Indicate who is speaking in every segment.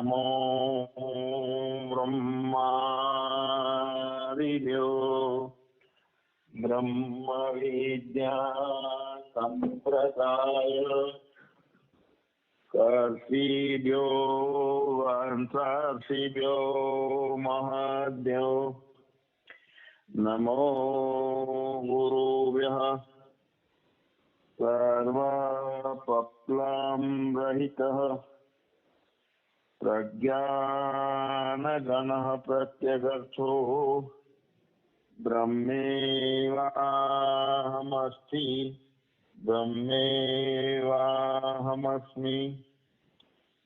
Speaker 1: નમો બ્રહ્માદિભ્યો બ્રહ્મ વિદ્યા સંપ્રદાય કર્ષિભ્યો વંશાર્ષિભ્યો મહાદ્યો નમો ગુરુભ્યઃ સર્વપપ્લાં પ્રજ્ઞાનગણः પ્રત્યગર્થો બ્રહ્મેવાહમસ્તિ બ્રહ્મેવાહમસ્મિ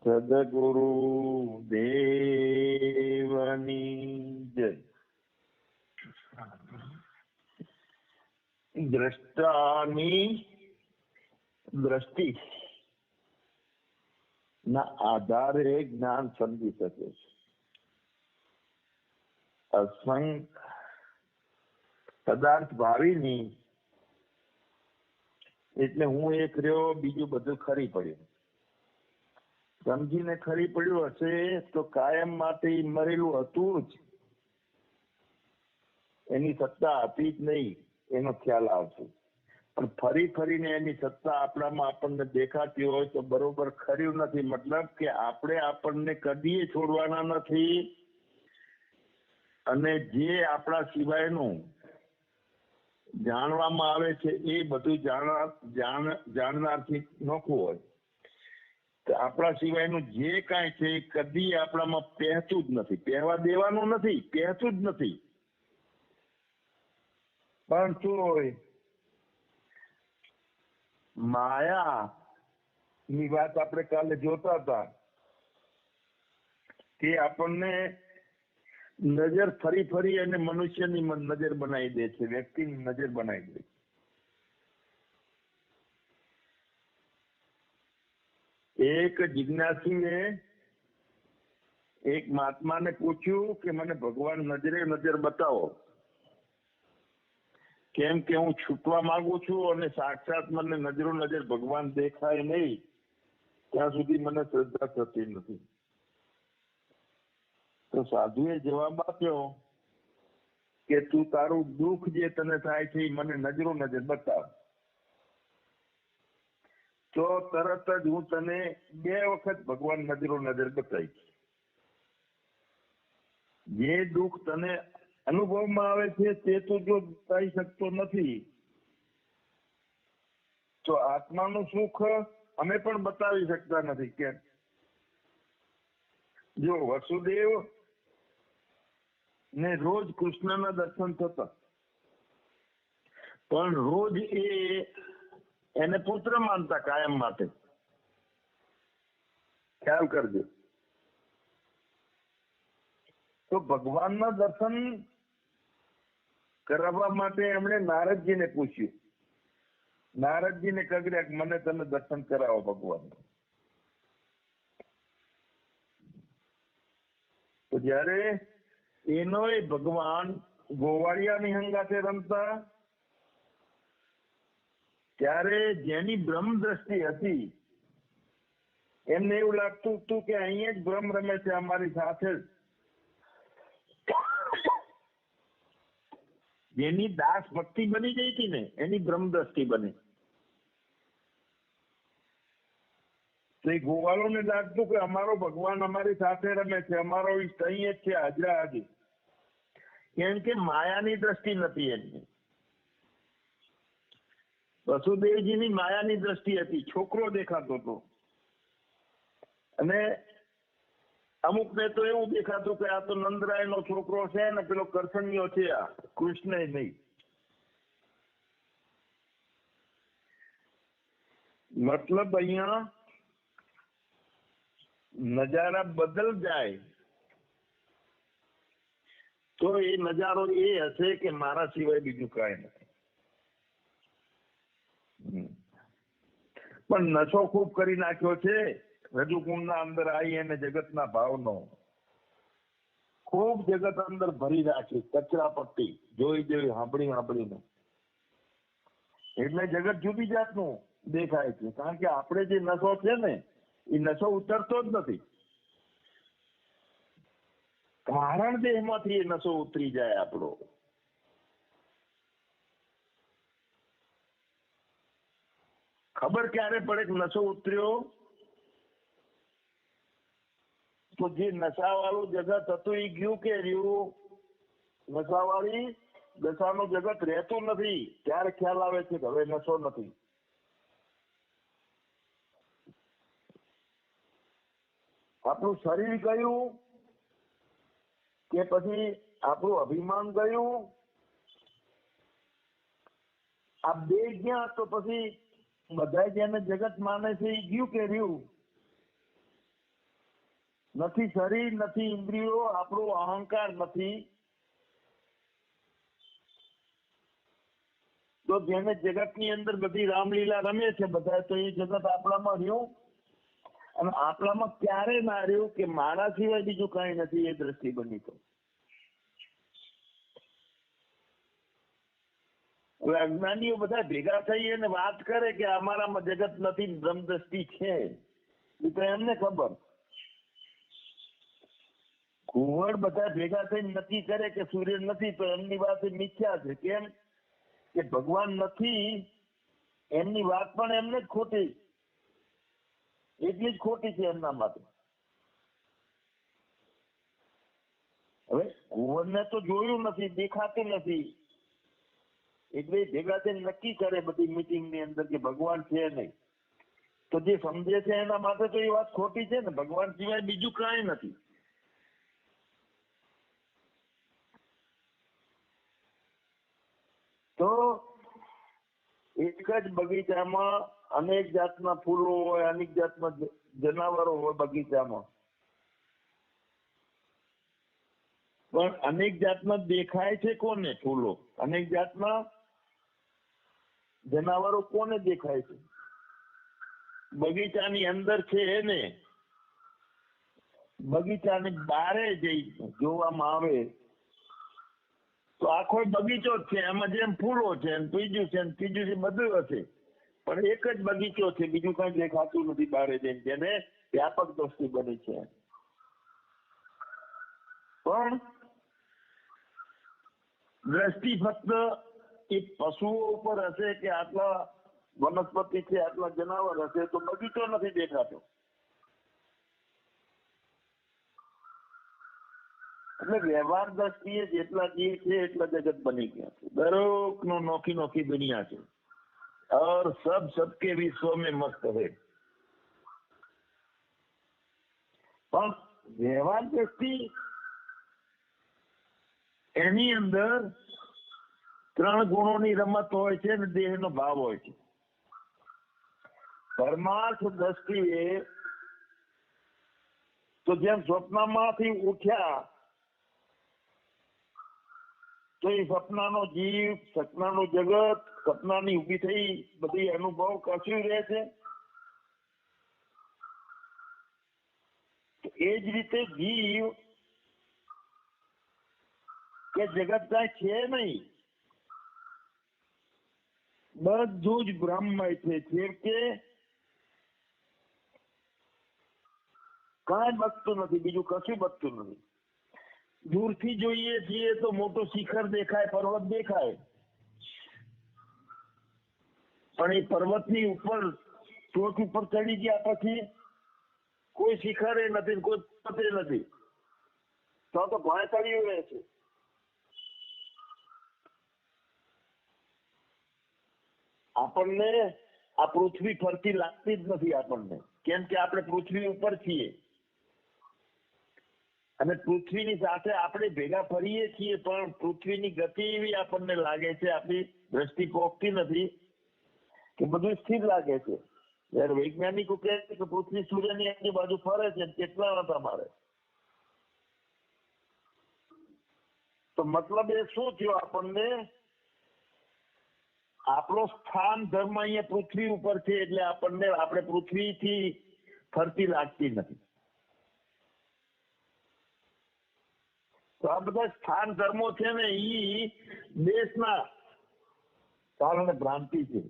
Speaker 1: સદગુરુ દેવની જય દ્રષ્ટાની દ્રષ્ટિ ના, આધારે જ્ઞાન સમજી શકે છે. અસંખ પદાર્થ ભાવીની એટલે હું એક રહ્યો, બીજું બધું ખરી પડ્યું. સમજીને ખરી પડ્યું હશે, તો કાયમ માટે મરેલું હતું જ. એની સત્તા હતી જ નહીં, એનો ખ્યાલ આવશે. પણ ફરી ફરીને એની સત્તા આપણામાં આપણને દેખાતી હોય તો બરોબર ખર્યું નથી. મતલબ કે આપણે આપણને કદીએ છોડવાના નથી અને જે આપણા સિવાયનું જાણવામાં આવે છે એ બધું જાણવા જાણનારથી નોખું હોય. આપણા સિવાયનું જે કાંઈ છે એ કદી આપણામાં પહેતું જ નથી. પહેવા દેવાનું નથી, પહેતું જ નથી. પણ શું હોય માયા, ની વાત આપણે કાલે જોતા હતા કે આપણને નજર ફરી ફરી અને મનુષ્યની નજર બનાવી દે છે, વ્યક્તિની નજર બનાવી દે છે. એક જિજ્ઞાસીએ એક મહાત્માને પૂછ્યું કે મને ભગવાન નજરે નજર બતાવો કેમ કે હું છૂટવા માંગુ છું અને સાક્ષાત મને નજરો નજર ભગવાન દેખાય નહીં, ત્યાં સુધી મને શ્રદ્ધા થતી નથી. તો સાધુએ જવાબ આપ્યો કે તું તારું દુઃખ જે તને થાય છે મને નજરો નજર બતાવ. તો તરત જ હું તને બે વખત ભગવાન નજરો નજર બતાવીશ. જે દુઃખ તને અનુભવમાં આવે છે તે તો જો બતાવી શકતો નથી. તો આત્માનું સુખ અમે પણ બતાવી શકતા નથી કે જો વસુદેવ ને રોજ કૃષ્ણના દર્શન થતા. પણ રોજ એ એને પુત્ર માનતા કાયમ માટે. ખ્યાલ કરજો. તો ભગવાનના દર્શન કરાવવા માટે એમણે નારદજીને પૂછ્યું. નારદજીને કગડ્યા કે મને તમે દર્શન કરાવો ભગવાન તો જ્યારે એનોય ભગવાન ગોવાળિયાની હંગાથે રમતા, ત્યારે જેની બ્રહ્મ દ્રષ્ટિ હતી, એમને એવું લાગતું હતું કે અહીંયા જ બ્રહ્મ રમે છે અમારી સાથે જ. જેની દાસ ભક્તિ બની ગઈ હતી ને, એની બ્રહ્મ દ્રષ્ટિ બની. તો એ ગોવાળોને લાગતું કે અમારો ભગવાન અમારી સાથે રમે છે, અમારો ઈષ્ટ અહીં જ છે, હાજરા હાજી. કેમ કે માયાની દ્રષ્ટિ નથી એમની. વસુદેવજીની માયાની દ્રષ્ટિ હતી, છોકરો દેખાતો હતો. અને અમુક ને તો એવું દેખાતું કે આ તો નંદરાય નો છોકરો છે ને પેલો કરસન્યો છે આ કૃષ્ણ નહીં. મતલબ અહીંયા નજારા બદલ જાય. તો એ નજારો એ હશે કે મારા સિવાય બીજું કાંઈ નથી. હમ. પણ નશો ખૂબ કરી નાખ્યો છે. રજુકુંડના અંદર આવી અને જગતના ભાવનો. ખૂબ જગત અંદર ભરી રાખી કચરા પટ્ટી, જોઈ જોઈ સાંભળી સાંભળીને એટલે જગત જુદી જાતનું દેખાય છે. કારણ કે આપણે જે નશો છે ને, એ નશો ઉતરતો જ નથી. કારણ દેહમાંથી એ નશો ઉતરી જાય આપણો. ખબર ક્યારે પડે નશો ઉતર્યો? તો જે નશાવાળું જગત હતું એ ગયું કે રહ્યું? નશાવાળી દશાનું જગત રહેતું નથી. ત્યારે ખ્યાલ આવે છે કે હવે નશો નથી. આપણું શરીર કયું કે પછી આપણું અભિમાન કયું આ બે ગયા તો પછી બધા જેને જગત માને છે એ ગયું કે રહ્યું? નથી, શરીર નથી, ઇન્દ્રિયો, આપણો અહંકાર નથી. તો જેને જગતની અંદર બધી રામલીલા રમે છે બધા, તો એ જગત આપણામાં રહ્યું. અને આપણામાં ક્યારે ના રહ્યું કે મારા સિવાય બીજું કઈ નથી, એ દ્રષ્ટિ બની તો. હવે અજ્ઞાનીઓ બધા ભેગા થઈ અને વાત કરે કે અમારામાં જગત નથી બ્રહ્મ દ્રષ્ટિ છે. એ તો એમને ખબર. કુંવર બધા ભેગા થઈને નક્કી કરે કે સૂર્ય નથી, તો એમની વાત મિથ્યા છે. કેમ? કે ભગવાન નથી, એમની વાત પણ એમને જ ખોટી. એટલી જ ખોટી છે એમના માટે. હવે કુંવરને તો જોયું નથી, દેખાતું નથી. એટલે ભેગા થઈને નક્કી કરે બધી મીટિંગની અંદર કે ભગવાન છે નહીં. તો જે સમજે છે એના માટે તો એ વાત ખોટી છે ને. ભગવાન સિવાય બીજું કાંઈ નથી તો એક જ બગીચામાં અનેક જાતના ફૂલો હોય, અનેક જાતના જનાવરો હોય બગીચામાં. પણ અનેક જાતના દેખાય છે કોને ફૂલો? અનેક જાતના જનાવરો કોને દેખાય છે? બગીચાની અંદર છે એને. બગીચાની બારે જઈ જોવામાં આવે તો આખો બગીચો જ છે. એમાં જેમ ફૂલો છે ત્રીજું છે ને ત્રીજું છે બધું હશે. પણ એક જ બગીચો છે. બીજું કઈ દેખાતું નથી બારે જઈને. જેને વ્યાપક દ્રષ્ટિ બની છે. પણ દ્રષ્ટિ ફક્ત એ પશુઓ ઉપર હશે કે આટલા વનસ્પતિ છે, આટલા જનાવર હશે તો બગીચો નથી દેખાતો. એટલે વ્યવહાર દ્રષ્ટિએ જેટલા જીવ છે એટલા જગત બની ગયા છે દરેક નો નોખી નોખી દુનિયા છે और सब सबके विश्व में मस्त है પણ વ્યવહાર દ્રષ્ટિ એની અંદર ત્રણ ગુણોની રમત હોય છે અને દેહનો ભાવ હોય છે પરમાર્થ દ્રષ્ટિએ તો જેમ સ્વપ્નમાંથી ઉઠ્યા તો એ સપનાનો જીવ, સપનાનું જગત, સપનાની ઊભી થઈ બધી અનુભવ કશું રહે છે. તો એ જ રીતે જીવ કે જગત કાંઈ છે નહીં. બધું જ બ્રહ્મમય છે. જેમ કે કાંઈ બચતું નથી, બીજું કશું બચતું નથી. દૂરથી જોઈએ છીએ તો મોટો શિખર દેખાય પર્વત દેખાય પણ એ પર્વતની ઉપર ટોચ ઉપર ચડી ગયા પછી કોઈ શિખરે નથી કોઈ પર્વતે નથી તો તો ભાંતળિયું રહે છે આપણને આ પૃથ્વી ફરતી લાગતી જ નથી આપણને કેમ કે આપણે પૃથ્વી ઉપર છીએ અને પૃથ્વીની સાથે આપણે ભેગા ફરીએ છીએ, પણ પૃથ્વીની ગતિ એવી આપણને લાગે છે, આપણી દ્રષ્ટિ પોખતી નથી કે બધું સ્થિર લાગે છે. જયારે વૈજ્ઞાનિકો કહે છે કે પૃથ્વી સૂર્યની આજુબાજુ ફરે છે કેટલા હતા મારે. તો મતલબ એ શું થયો આપણને? આપણો સ્થાન ધર્મ અહીંયા પૃથ્વી ઉપર છે એટલે આપણને, આપણે પૃથ્વીથી ફરતી લાગતી નથી. તો આ બધા સ્થાન ધર્મો છે ને ઈ દેશના. કારણે ભ્રાંતિ છે.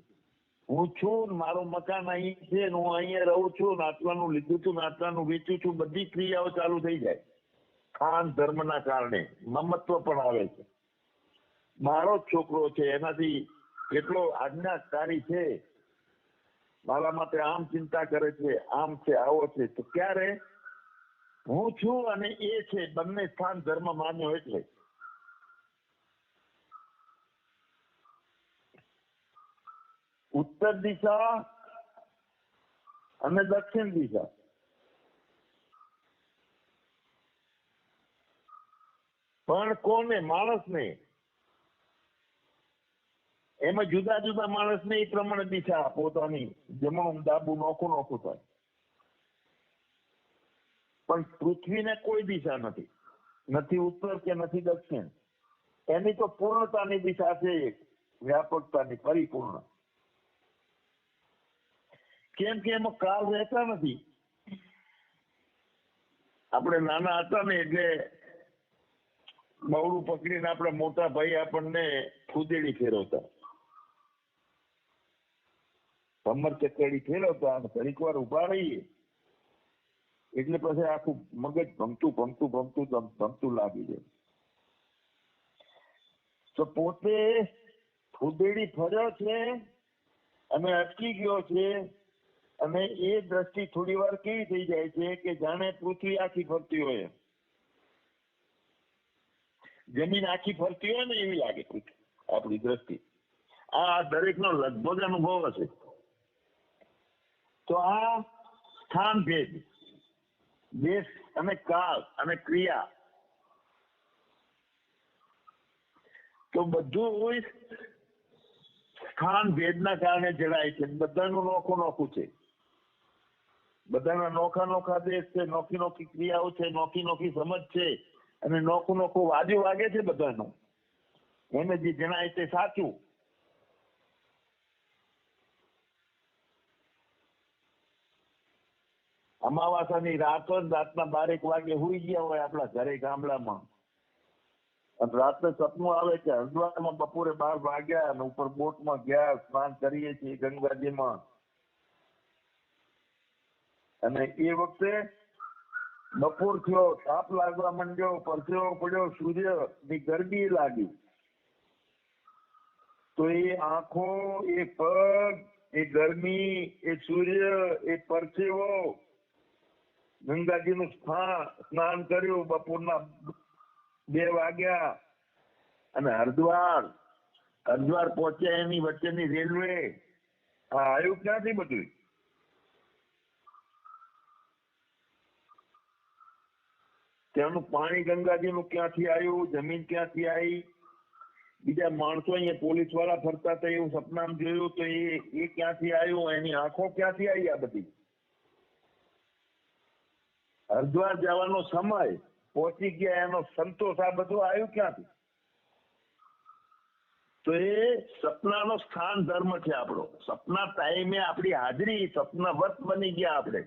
Speaker 1: હું છું મારું મકાન અહીં છે હું અહીંયા રહું છું, નાચવાનું, લીધું છું, નાચવાનું વેચું છું, બધી ક્રિયાઓ ચાલુ થઈ જાય. સ્થાન ધર્મના કારણે મમત્વ પણ આવે છે. મારો છોકરો છે, એનાથી કેટલો આજ્ઞાકારી છે. મારા માટે આમ ચિંતા કરે છે, આમ છે, આવો છે. તો ક્યારે હું છું અને એ છે, બંને સ્થાન ધર્મ માન્યો એટલે. ઉત્તર દિશા અને દક્ષિણ દિશા. પણ કોને? માણસને. એમાં જુદા જુદા માણસને એ પ્રમાણે દિશા પોતાની. જમણું ડાબુ નોખું નોખું થાય. પણ પૃથ્વીને કોઈ દિશા નથી. નથી ઉત્તર કે નથી દક્ષિણ. એની તો પૂર્ણતાની દિશા છે વ્યાપકતાની પરિપૂર્ણ. કેમ કે એમાં કાળ રહેતા નથી. આપણે નાના હતા ને એટલે બવડું પકડીને આપણે મોટા ભાઈ આપણને ખુદેડી ફેરવતા. સમર ચકડી ફેરવતા અને ઘડીક વાર ઊભા રહીએ. એટલે પછી આખું મગજ ભમતું ભમતું ભમતું ભમતું લાગી જાય. તો પોતે ફૂદેડી ફર્યો છે અને અટકી ગયો છે અને એ દ્રષ્ટિ થોડી વાર કેવી થઈ જાય છે કે જાણે પૃથ્વી આખી ફરતી હોય. જમીન આખી ફરતી હોય ને એવી લાગે આપણી દ્રષ્ટિ. આ દરેકનો લગભગ અનુભવ હશે. તો આ સ્થાન ભેદ. દેશ અને કાળ અને ક્રિયા. તો બધું સ્થાન ભેદના કારણે જડાય છે. બધાનું નોખું નોખું છે. બધાના નોખા નોખા દેશ છે, નોખી નોખી ક્રિયાઓ છે, નોખી નોખી સમજ છે અને નોખું નોખું વાજુ વાગે છે બધાનું. એને જે જણાય તે સાચું. અમાવાસાની રાત જ રાતના બારેક વાગે હુઈ ગયા હોય આપણા ઘરે ગામડામાં. અને રાત્રે સપનું આવે કે હરદ્વારમાં બપોરે બાર વાગ્યા અને ઉપર બોટમાં ગયા, સ્નાન કરીએ છીએ ગંગાજીમાં. અને એ વખતે બપોર થયો, તાપ લાગવા માંડ્યો પરસેવો પડ્યો સૂર્યની ગરમી લાગી. તો એ આંખો, એ પગ, એ ગરમી, એ સૂર્ય, એ પરસેવો ગંગાજીનું સ્નાન સ્નાન કર્યું, બપોરના બે વાગ્યા અને હરિદ્વાર હરિદ્વાર પહોંચ્યા એની વચ્ચેની રેલવે. આ આવ્યું ક્યાંથી બધું ત્યાંનું પાણી ગંગાજીનું ક્યાંથી આવ્યું, જમીન ક્યાંથી આવી? બીજા માણસો અહીંયા પોલીસવાળા ફરતા હતા એવું સપનામાં જોયું તો એ એ ક્યાંથી આવ્યું, એની આંખો ક્યાંથી આવી આ બધી? હરિદ્વાર જવાનો સમય પહોંચી ગયા, એનો સંતોષ આ બધું આવ્યું ક્યાંથી? તો એ સપનાનો સ્થાન ધર્મ છે આપણો. સપના ટાઈમે આપણી હાજરી સપનાવત બની ગયા આપણે.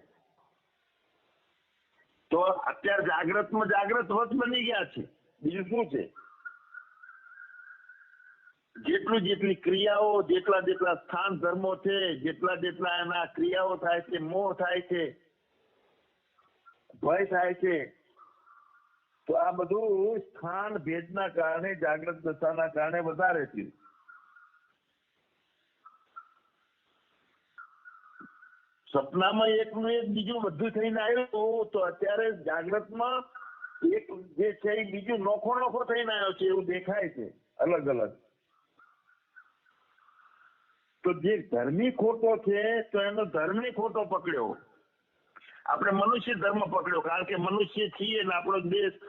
Speaker 1: તો અત્યારે જાગ્રતમાં જાગ્રત વત બની ગયા છે. બીજું શું છે? જેટલું જેટલી ક્રિયાઓ, જેટલા જેટલા સ્થાન ધર્મો છે, જેટલા જેટલા એના ક્રિયાઓ થાય છે, મોહ થાય છે ભય થાય છે. તો આ બધું સ્થાન ભેદના કારણે, જાગ્રત દશાના કારણે વધારે થયું સપનામાં એકનું એક, બીજું બધું થઈને આવ્યું તો અત્યારે જાગ્રતમાં એક જે છે એ બીજું નોખો નોખો થઈને આવ્યો છે, એવું દેખાય છે, અલગ અલગ. તો જે ધર્મી ખોટો છે, તો એનો ધર્મી ખોટો પકડ્યો. આપણે મનુષ્ય ધર્મ પકડ્યો, કારણ કે મનુષ્ય છીએ ને આપણો દેશ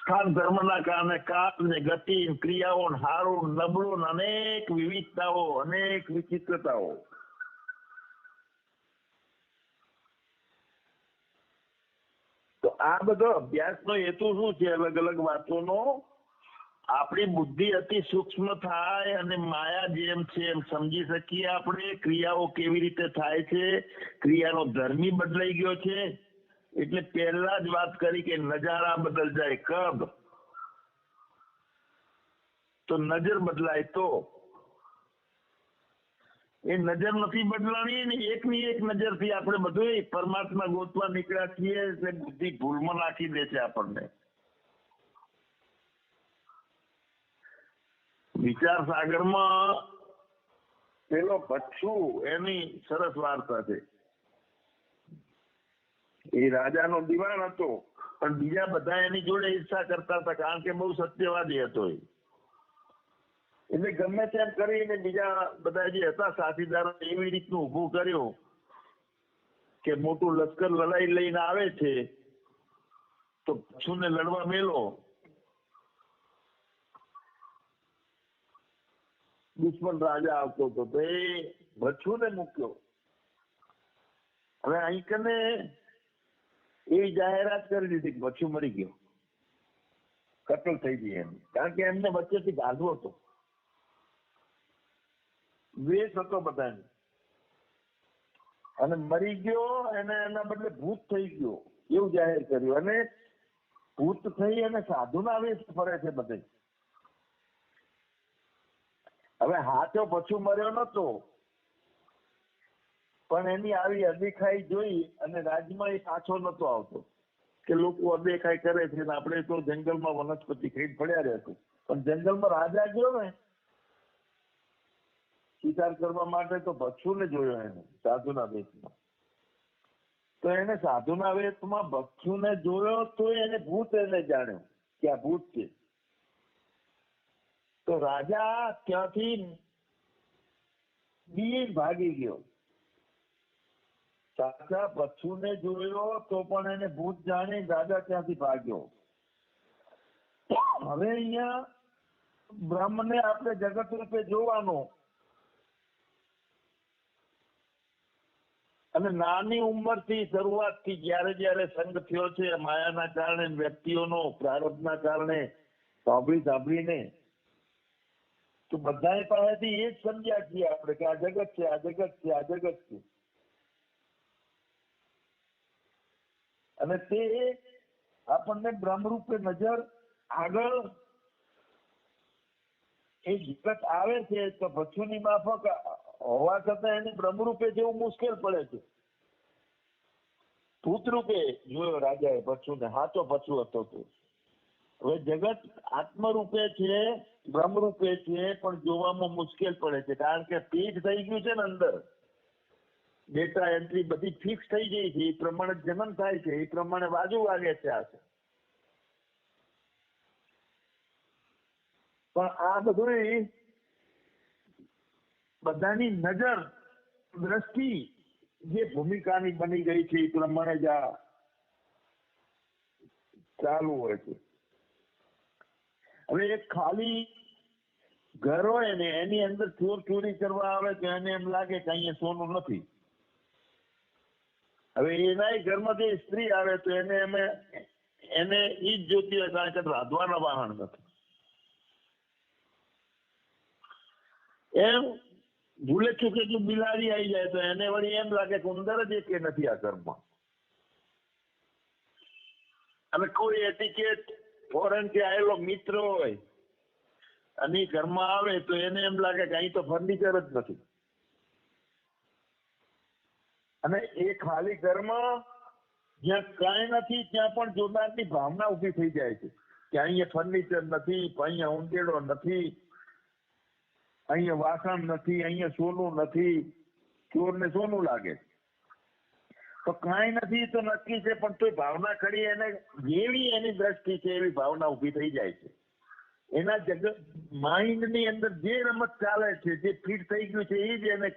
Speaker 1: સ્થાન ધર્મના કારણે કાપ ને ગતિ ક્રિયાઓ હારો ને નબળું અનેક વિવિધતાઓ, અનેક વિચિત્રતાઓ. તો આ બધો અભ્યાસનો હેતુ શું છે? અલગ અલગ વાતોનો આપણી બુદ્ધિ અતિ સૂક્ષ્મ થાય અને માયા જેમ છે એમ સમજી શકીએ આપણે. ક્રિયાઓ કેવી રીતે થાય છે? ક્રિયાનો ધર્મી બદલાઈ ગયો છે. એટલે પહેલા જ વાત કરી કે નજારા બદલ જાય કબ? તો નજર બદલાય તો? એ નજર નથી બદલાણી ને એકની એક નજરથી આપણે બધું પરમાત્મા ગોતવા નીકળ્યા છીએ એટલે બુદ્ધિ ભૂલમાં નાખી દે છે આપણને. વિચાર સાગરમાં પેલો ભચ્છુ એની સરસ વાર્તા છે. એ રાજાનો દિવાન હતો, પણ બીજા બધા એની જોડે ઈચ્છા કરતા હતા, કારણ કે બહુ સત્યવાદી હતો એ. એટલે ગમે તેમ કરીને બીજા બધા જે હતા સાથીદારો એવી રીતનું ઊભું કર્યું કે મોટું લશ્કર લડાઈ લઈને આવે છે, તો ભચ્છુને લડવા મેલો. દુશ્મન રાજા આવતો હતો તો એ ભચ્છુને મૂક્યો. હવે અહીં એવી જાહેરાત કરી દીધી કે મરી ગયો. કટલ થઈ ગઈ એમ. કારણ કે એમને વચ્ચેથી ગાંધો હતો. વેશ હતો બધાને. અને મરી ગયો એને એના બદલે ભૂત થઈ ગયો. એવું જાહેર કર્યું. અને ભૂત થઈ અને સાધુના વેશ ફરે છે બધે. હવે હાથો પછું મર્યો નતો. પણ એની આવી અદેખાઈ જોઈ અને રાજમાં એ પાછો નતો આવતો. કે લોકો અદેખાઈ કરે છે આપણે તો જંગલમાં વનસ્પતિ ખાઈ પડ્યા રહેતું પણ જંગલમાં રાજા ગયો ને, શિકાર કરવા માટે તો ભક્ષુને જોયો એને, સાધુના વેશમાં. તો એને સાધુના વેશમાં ભક્ષુને જોયો તો એને ભૂત એને જાણ્યો કે આ ભૂત છે. તો રાજા ત્યાંથી બી ભાગી ગયો. સાચા ભક્ષુને જોયો તો પણ એને ભૂત જાણી રાજા ત્યાંથી ભાગ્યો. હવે અહીંયા બ્રહ્મને આપણે જગત રૂપે જોવાનું. અને નાની ઉંમરથી શરૂઆતથી જ્યારે જ્યારે સંગ થયો છે, માયાના કારણે, વ્યક્તિઓનો પ્રારબ્ધના કારણે, સાંભળી સાંભળીને તો બધા પાસેથી એ જ સમજ્યા છીએ આપણે કે આ જગત છે, આ જગત છે, આ જગત છે. અને તે આપણને બ્રહ્મરૂપે નજર આગળ એ જગત આવે છે તો ભક્ષુની માફક હોવા છતાં એને બ્રહ્મરૂપે જેવું મુશ્કેલ પડે છે. ભૂતરૂપે જોયો રાજાએ ભક્ષુને હાચો ભક્ષુ હતો તે. હવે જગત આત્મરૂપે છે, બ્રહ્મરૂપે છે, પણ જોવામાં મુશ્કેલ પડે છે, કારણ કે પીઠ થઈ ગયું છે ને અંદર. ડેટા એન્ટ્રી બધી ફિક્સ થઈ ગઈ છે, એ પ્રમાણે જનન થાય છે, એ પ્રમાણે બાજુ વાગે છે આ પણ આ બધું બધાની નજર, દ્રષ્ટિ જે ભૂમિકાની બની ગઈ છે, એ પ્રમાણે જ આ ચાલુ હોય છે. હવે એ ખાલી ઘર હોય ને એની અંદર ચોર ચોરી કરવા આવે તો એને એમ લાગે કે અહીંયા સોનું નથી. હવે એના ઘરમાંથી સ્ત્રી આવે તો એને અમે એને એ જ જોતી હોય કારણ કે રાંધવાના વાહન નથી. એમ ભૂલે ચૂકે જો બિલાડી આવી જાય તો એને વળી એમ લાગે કે ઉંદર જ એકે નથી આ ઘરમાં. અને કોઈ એટિકેટ ફોરેનથી આવેલો મિત્ર હોય, અને ઘરમાં આવે તો એને એમ લાગે કે અહીં તો ફર્નિચર જ નથી. અને એ ખાલી ઘરમાં જ્યાં કાંઈ નથી, ત્યાં પણ જોનારની ભાવના ઊભી થઈ જાય છે કે અહીંયા ફર્નિચર નથી, અહીંયા ઊંડેડો નથી, અહીંયા વાસણ નથી, અહીંયા સોનું નથી, ચોરને સોનું લાગે. તો કાંઈ નથી તો નક્કી છે, પણ તોય ભાવના ખડી એને જેવી એની દ્રષ્ટિ છે એવી ભાવના ઊભી થઈ જાય છે. એના જગત માઇન્ડની અંદર જે રમત ચાલે છે, જે ફિટ થઈ ગયું છે, એ જ એને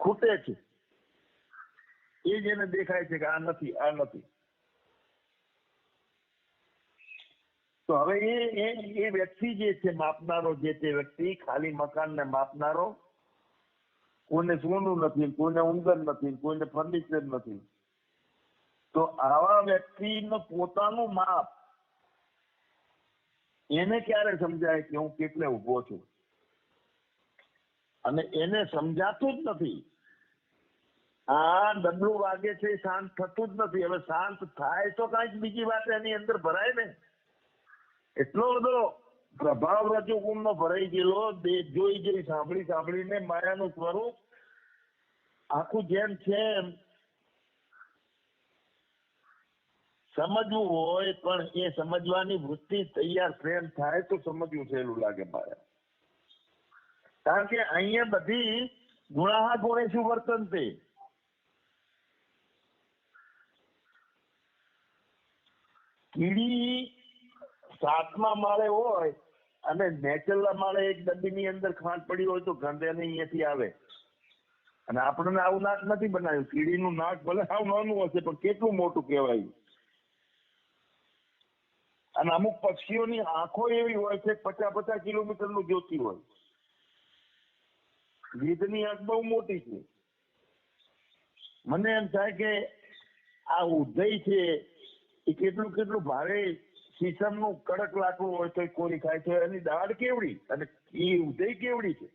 Speaker 1: ખૂટે છે. એ જ એને દેખાય છે કે આ નથી આ નથી. તો હવે એ એ વ્યક્તિ જે છે, માપનારો જે તે વ્યક્તિ, ખાલી મકાનને માપનારો કોઈને સોનું નથી, કોઈને ઉંદર નથી, કોઈને ફર્નિચર નથી. તો આવા વ્યક્તિનું પોતાનું માપ એને ક્યારે સમજાય કે હું કેટલે ઊભો છું? અને એને સમજાતું જ નથી. આ ડબલું વાગે છે શાંત થતું જ નથી. હવે શાંત થાય તો કંઈક બીજી વાત એની અંદર ભરાય ને. એટલો બધો પ્રભાવ રજોગુણ નો ભરાઈ ગયેલો જોઈ જોઈ સાંભળી સાંભળીને માયાનું સ્વરૂપ આખું જેમ છે એમ સમજવું હોય, પણ એ સમજવાની વૃત્તિ તૈયાર પ્રેમ થાય તો સમજવું સહેલું લાગે મારે કારણ કે અહીંયા બધી ગુણાહા ગુણેશુ વર્તનતે કીડી સાતમા માળે હોય અને નેચરલા માળે એક ડબ્બીની અંદર ખાંડ પડી હોય તો ગંધે નહીં અહીંયાથી આવે. અને આપણને આવું નાક નથી બનાવ્યું. કીડીનું નાક ભલે સાવ નાનું હશે, પણ કેટલું મોટું કહેવાય? અને અમુક પક્ષીઓની આંખો એવી હોય છે, પચાસ પચાસ કિલોમીટરનું જોતી હોય. ગીધની આંખ બહુ મોટી છે. મને એમ થાય કે આ ઉદય છે, એ કેટલું કેટલું ભારે શીશમનું કડક લાકડું હોય તો કોરી ખાય છે, એની દાળ કેવડી? અને એ ઉદય કેવડી છે?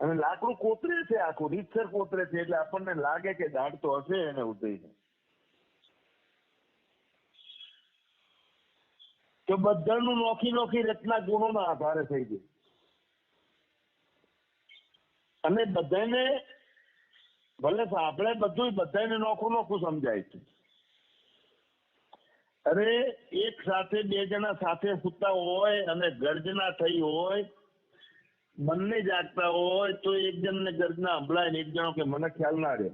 Speaker 1: અને લાકડું કોતરે છે આખું? રીતસર કોતરે છે, એટલે આપણને લાગે કે દાળ તો હશે એને ઉદયને તો બધાનું નોખી નોખી રચના ગુણોના આધારે થઈ ગઈ. અને બધાને, ભલે આપણે બધું બધાને નોખું નોખું સમજાય છે. અરે, એક સાથે બે જણા સાથે સૂતા હોય અને ગર્જના થઈ હોય બંને જાગતા હોય, તો એક જણને ગર્જના સંભળાય ને એક જણો કે, મને ખ્યાલ ના રહે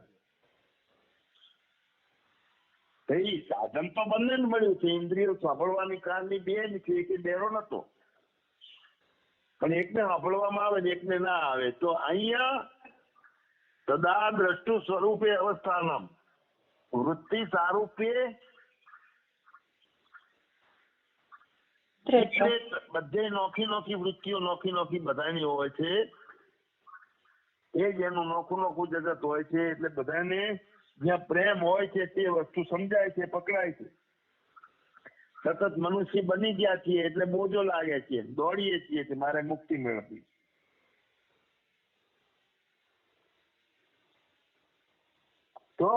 Speaker 1: ભાઈ સાધન તો બંને મળ્યું છે, ઇન્દ્રિયો સાંભળવાની કારની બે છે કે બેરો નતો. પણ એકને સાંભળવામાં આવે ને એકને ના આવે. તો અહીંયા તદા દ્રષ્ટુ સ્વરૂપે અવસ્થાનમ. વૃત્તિ સારૂપે બધે નોખી નોખી વૃત્તિઓ નોખી નોખી બધાની હોય છે. એ જ નોખું નોખું જગત હોય છે, એટલે બધાને જ્યાં પ્રેમ હોય છે તે વસ્તુ સમજાય છે, પકડાય છે. સતત મનુષ્ય બની ગયા છીએ, એટલે બોજો લાગે છે, દોડીએ છીએ કે મારે મુક્તિ મેળવવી. તો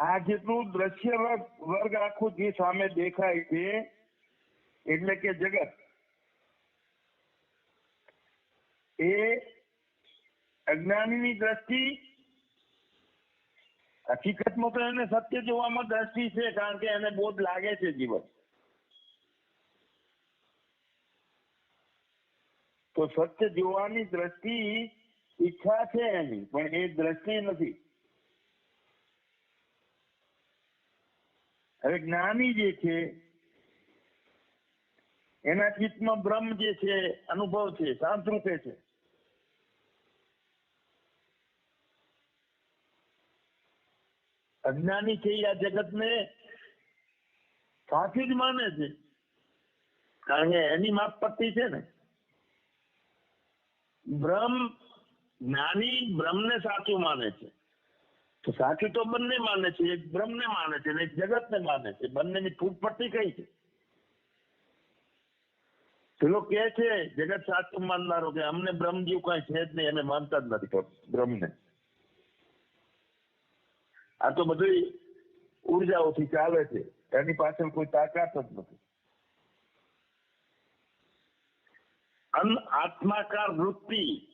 Speaker 1: આ જેટલું દ્રશ્ય વર્ગ વર્ગ આખું જે સામે દેખાય છે એટલે કે જગત એ અજ્ઞાનીની દ્રષ્ટિ હકીકતમાં તો એને સત્ય જોવામાં દ્રષ્ટિ છે કારણ કે એને બોધ લાગે છે જીવન તો સત્ય જોવાની દ્રષ્ટિ ઈચ્છા છે એની પણ એ દ્રષ્ટિ નથી હવે જ્ઞાની જે છે, એના ચિત્તમાં બ્રહ્મ જે છે, અનુભવ છે શાંત રૂપે છે. અજ્ઞાની છે આ જગત ને સાચી જ માને છે. કારણ કે એની માપપટ્ટી છે ને. બ્રહ્મ જ્ઞાની બ્રહ્મને સાચું માને છે. તો સાચું તો બંને માને છે, એક બ્રહ્મને માને છે ને એક જગતને માને છે. બંનેની ફૂટપટ્ટી કઈ છે? પેલો કે છે, જગત સાચું માનનારો કે અમને બ્રહ્મ કઈ છે જ નહીં અમે માનતા જ નથી બ્રહ્મને. આ તો બધી ઉર્જાઓથી ચાલે છે. એની પાછળ કોઈ તાકાત જ નથી. અન આત્માકાર વૃત્તિ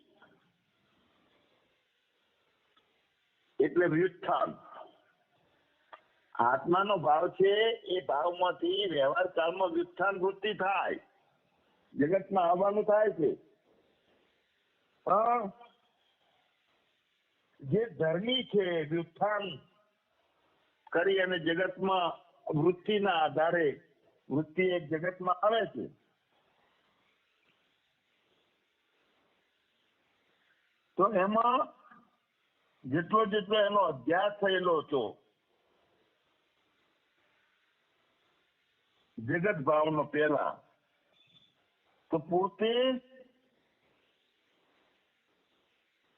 Speaker 1: એટલે વ્યુત્થાન. આત્માનો ભાવ છે, એ ભાવમાંથી વ્યવહાર કાળમાં વ્યુત્થાન વૃત્તિ થાય. જગતમાં આવવાનું થાય છે. પણ જે ધર્મી છે, વ્યુત્થાન કરી અને જગતમાં વૃત્તિના આધારે વૃત્તિ એક જગતમાં આવે છે. તો એમાં જેટલો જેટલો એનો અભ્યાસ થયેલો હતો જગત ભાવનો પેલા તો પોતે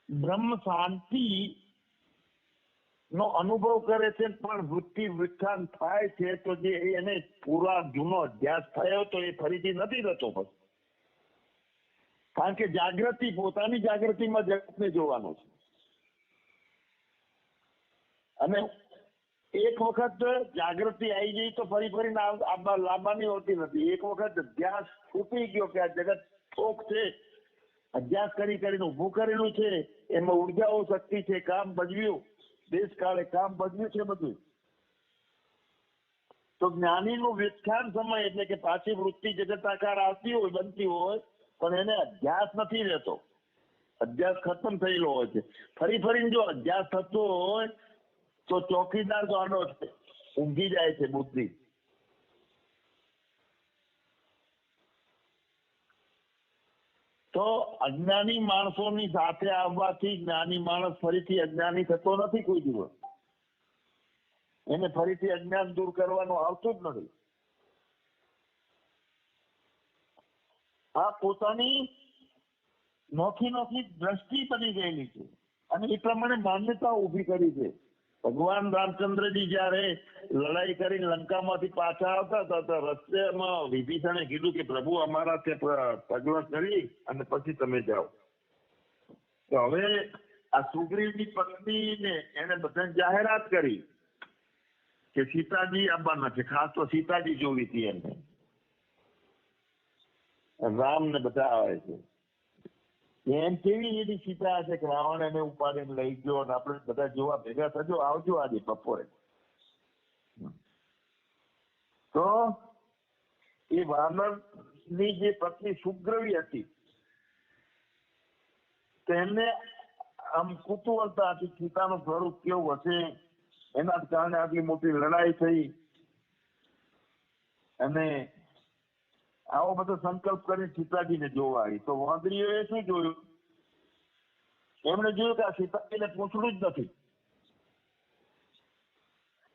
Speaker 1: બ્રહ્મ શાંતિ નો અનુભવ કરે છે પણ વૃત્તિ વિખ્યાન થાય છે તો જે એને પૂરા જૂનો અભ્યાસ થયો તો એ ફરીથી નથી થતો પછી કારણ કે જાગૃતિ પોતાની જાગૃતિમાં જગતને જોવાનું છે અને એક વખત જાગૃતિ આવી ગઈ તો ફરી ફરી લાંબાની હોતી નથી. એક વખત અભ્યાસ છૂટી ગયો કે આ જગત શોખ છે. અભ્યાસ કરી કરીને ઉભું કરેલું છે. એમાં ઉર્જાઓ શક્તિ છે. કામ ભજવ્યું. દેશ કાળે કામ ભજવ્યું છે બધું. તો જ્ઞાનીનું વ્યુત્થાન સમય એટલે કે પાછી વૃત્તિ જગતાકાર આવતી હોય, બનતી હોય, પણ એને અભ્યાસ નથી રહેતો. અભ્યાસ ખતમ થયેલો હોય છે. ફરી ફરીને જો અભ્યાસ થતો હોય તો ચોકીદાર ગાંડો છે ઊંઘી જાય છે બુદ્ધિ. તો અજ્ઞાની માણસોની સાથે આવવાથી જ્ઞાની માણસ ફરીથી અજ્ઞાની થતો નથી કોઈ દિવસ. એને ફરીથી અજ્ઞાન દૂર કરવાનું આવતું જ નથી. આ પોતાની નોખી નોખી દ્રષ્ટિ બની ગયેલી છે. અને એ પ્રમાણે માન્યતા ઊભી કરી છે. ભગવાન રામચંદ્રજી જયારે લડાઈ કરી લંકામાંથી પાછા આવતા હતા, તો રસ્તેમાં વિભીષણે કીધું કે, પ્રભુ, અમારા તે પગલા કરી અને પછી તમે જાઓ. તો હવે આ સુગ્રીવની પત્નીને એને બધાને જાહેરાત કરી કે, સીતાજી આવવાના છે. ખાસ તો સીતાજી જોવી હતી એમને. રામ ને બધા આવે છે. એમ કેવી એની સીતા હશે કે રાવણ એને ઉપાડીને લઈ ગયો અને આપણે બધા જોવા ભેગા થજો, આવજો આજે બપોરે. તો એ વાનરની જે પત્ની સુગ્રવી હતી, તેમને આમ કુતૂહલતા હતી સીતાનું સ્વરૂપ કેવું હશે, એના કારણે આટલી મોટી લડાઈ થઈ. અને આવો બધો સંકલ્પ કરીને સીતાજીને જોવા આવી તો વાંદરીઓએ શું જોયું? એમણે જોયું કે આ સીતાજીને પૂછડું જ નથી.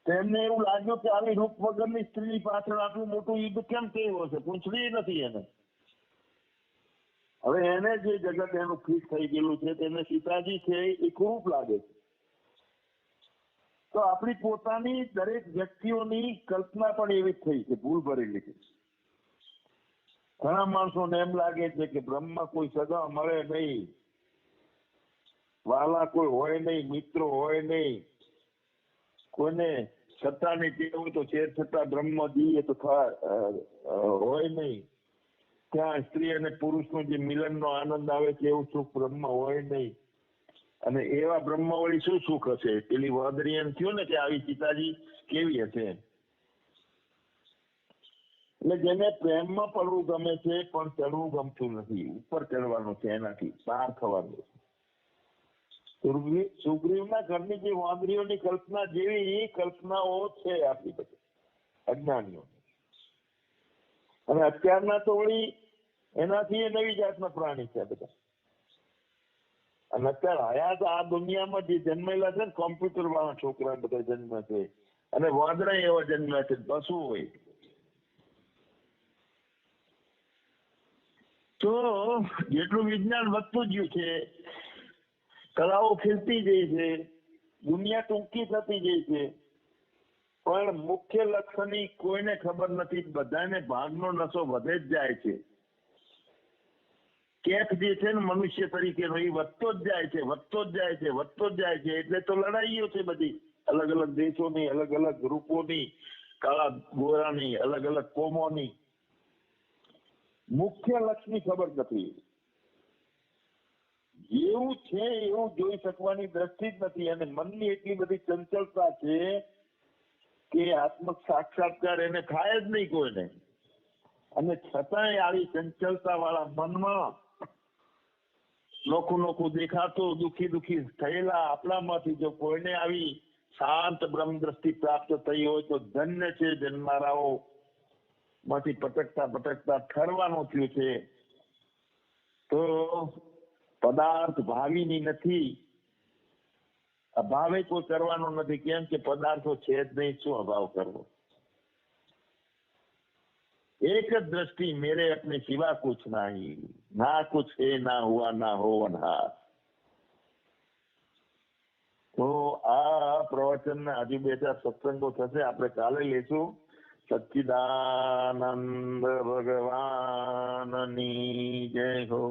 Speaker 1: તેમને એવું લાગ્યું કે આવી રૂપ વગરની સ્ત્રી પાછળ આટલું મોટું યુદ્ધ કેમ થયું હશે? પૂંછડી નથી એને. હવે એને જે જગત એનું ફિટ થઈ ગયેલું છે, તેને સીતાજી છે એ કુરૂપ લાગે છે. તો આપણી પોતાની દરેક વ્યક્તિઓની કલ્પના પણ એવી જ થઈ છે, ભૂલ ભરેલી છે. ઘણા માણસોને એમ લાગે છે કે બ્રહ્મા કોઈ સગા મળે નહીં. વાલા કોઈ હોય નહીં, મિત્રો હોય નહીં. કોઈને સત્તાની ટેવ તો છે છતાં બ્રહ્મ દઈએ તો હોય નહીં. ત્યાં સ્ત્રી અને પુરુષનો જે મિલનનો આનંદ આવે છે, એવું સુખ બ્રહ્મ હોય નહીં. અને એવા બ્રહ્મ વળી શું સુખ હશે? પેલી વાદરી એમ થયું ને કે આવી સીતાજી કેવી હશે? એટલે જેને પ્રેમમાં પડવું ગમે છે, પણ ચડવું ગમતું નથી. ઉપર ચડવાનું છે એનાથી, બહાર થવાનું સુગ્રીવના ઘરની જે વાંદરીઓની કલ્પના જેવી કલ્પનાઓ છે આપણી બધી અજ્ઞાનીઓ અને અત્યારના તો વળી એનાથી એ નવી જાતના પ્રાણી છે બધા. અને અત્યારે હયાત આ દુનિયામાં જે જન્મેલા છે ને કોમ્પ્યુટર વાળા છોકરા બધા જન્મે છે. અને વાંદરા એવા જન્મે છે, પશુ હોય. તો જેટલું વિજ્ઞાન વધતું ગયું છે, કલાઓ ખીલતી જાય છે, દુનિયા ટૂંકી થતી જાય છે, પણ મુખ્ય લક્ષણની કોઈને ખબર નથી, બધાને ભાગનો નશો વધે જ જાય છે. કેફ જે છે ને મનુષ્ય તરીકેનો એ વધતો જ જાય છે, વધતો જ જાય છે, વધતો જ જાય છે, એટલે તો લડાઈઓ છે બધી અલગ અલગ દેશોની અલગ અલગ રૂપોની કાળા ગોરાની અલગ અલગ કોમોની મુખ્ય લક્ષ્યની ખબર નથી. જેવું છે, એવું જોઈ શકવાની દ્રષ્ટિ જ નથી. અને મનની એટલી બધી ચંચલતા છે કે આત્મ સાક્ષાત્કાર એને થાય જ નહીં કોઈને. અને છતાંય આવી ચંચલતા વાળા મનમાં નોખું નોખું દેખાતું, દુખી દુખી થયેલા આપણામાંથી જો કોઈને આવી શાંત બ્રહ્મ દ્રષ્ટિ પ્રાપ્ત થઈ હોય તો ધન્ય છે જન્મારાઓ. માંથી પટકતા પટકતા ઠરવાનું થયું છે તો પદાર્થ ભાવીની નથી અભાવે કોઈ કરવાનો નથી કેમ કે પદાર્થો છે જ નહીં શું અભાવ કરવો एक दृष्टि मेरे अपने सिवा कुछ नहीं ना कुछ है ना हुआ ना होवनहार તો આ પ્રવચન હજુ બે ચાર સત્સંગો થશે આપણે કાલે લેશું સચ્ચિદાનંદ ભગવાનની જય હો